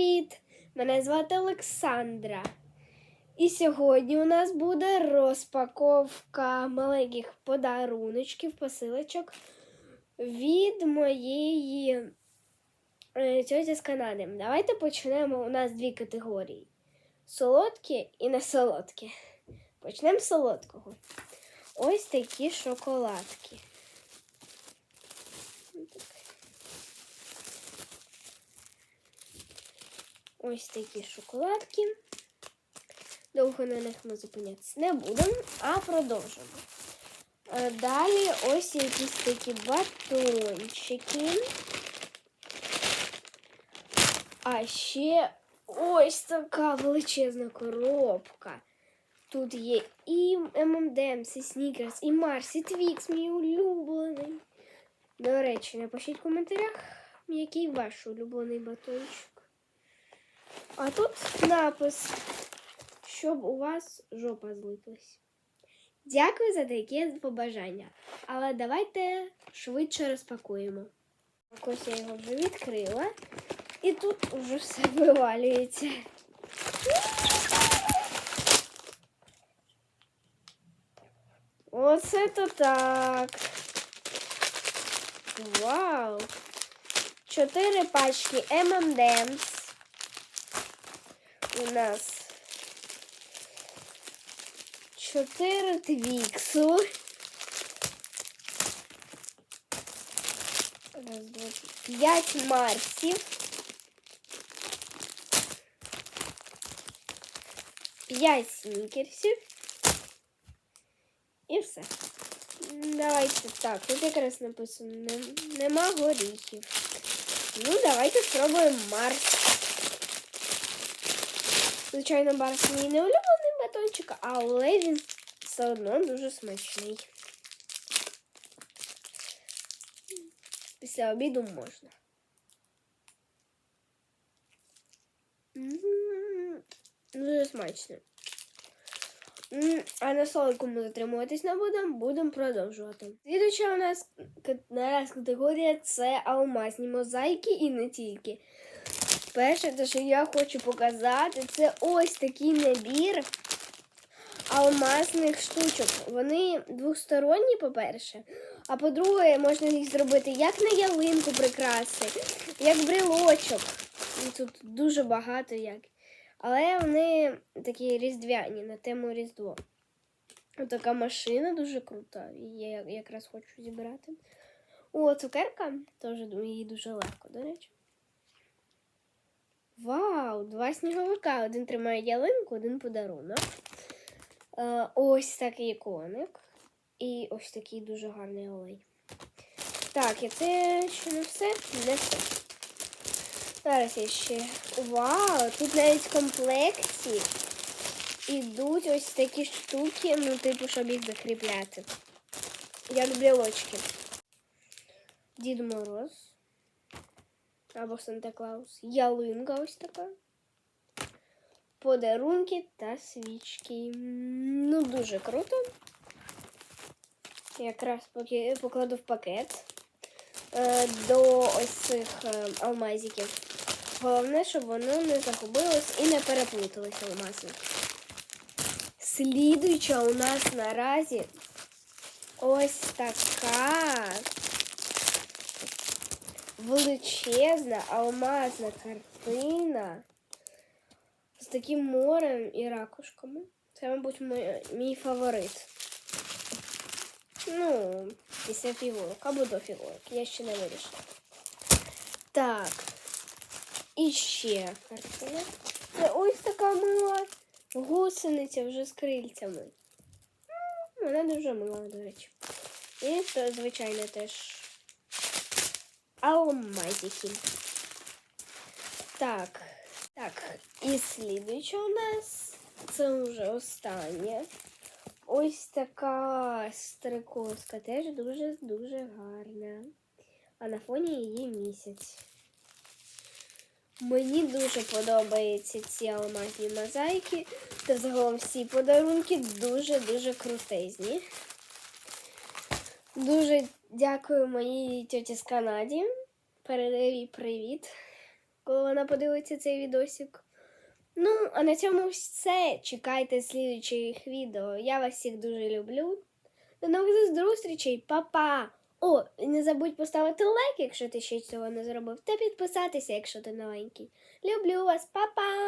Привіт! Мене звати Олександра. І сьогодні у нас буде розпаковка маленьких подаруночків, посилочок від моєї е, тьоті з Канади. Давайте почнемо. У нас дві категорії: солодкі і несолодкі. Почнемо з солодкого. Ось такі шоколадки. Ось такі шоколадки. Довго на них ми зупинятися не будемо, а продовжимо. Е, Далі ось якісь такі батончики. А ще ось така величезна коробка. Тут є і M&M's, і Snickers, і Mars, і Twix, мій улюблений. До речі, напишіть в коментарях, який ваш улюблений батончик. А тут напис, щоб у вас жопа злиплась. Дякую за такі побажання. Але давайте швидше розпакуємо. Ось я його вже відкрила. І тут вже все вивалюється. Оце то так. Вау! Чотири пачки M&M's. У нас чотири твіксу. П'ять марсів. П'ять снікерсів. І все. Давайте так, тут якраз написано нема горіхів. Ну, давайте спробуємо Марс. Звичайно, Марс мій не улюблений батончик, але він все одно дуже смачний. Після обіду можна. Дуже смачно. А на солодку ми затримуватись не будемо, будемо продовжувати. Слідуюча у нас к- нараз категорія це алмазні мозаїки і не тільки. Перше, те, що я хочу показати, це ось такий набір алмазних штучок. Вони двосторонні, по-перше, а по-друге, можна їх зробити як на ялинку прикраси, як брелочок. І Тут дуже багато як. Але вони такі різдвяні на тему Різдво. Така машина дуже крута. Я якраз хочу зібрати. О, цукерка теж її дуже легко, до речі. Вау! Два сніговика. Один тримає ялинку, один подарунок. Е, ось такий коник. І ось такий дуже гарний олень. Так, і це ще не все? Не все. Зараз я ще. Вау! Тут навіть в комплекті ідуть ось такі штуки, ну, типу, щоб їх закріпляти. Як брілочки. Дід Мороз. Або Санта Клаус. Ялинка ось така. Подарунки та свічки. Ну, дуже круто. Якраз покладу в пакет е, до ось цих е, алмазиків. Головне, щоб воно не загубилось і не переплуталось алмази. Слідуюча у нас наразі ось така величезна алмазна картина з таким морем і ракушками. Це, мабуть, мій, мій фаворит. Ну, після фігурок або до фігурок. Я ще не вирішила. Так. І ще картина. Це ось така мила гусениця вже з крильцями. Вона дуже мила, до речі. І то, звичайно, теж алмазики. Так. Так, і слідуюча у нас це вже останнє. Ось така стрикозка теж дуже-дуже гарна. А на фоні її місяць. Мені дуже подобаються ці алмазні мозаїки. Та загалом всі подарунки дуже-дуже крутезні. Дуже дякую моїй тьоті з Канаді. Передаю привіт. коли вона подивиться цей відосик. Ну, а на цьому все. Чекайте слідуючих відео. Я вас всіх дуже люблю. До нових зустрічей, па-па! О, і не забудь поставити лайк, якщо ти ще цього не зробив, та підписатися, якщо ти новенький. Люблю вас, па-па!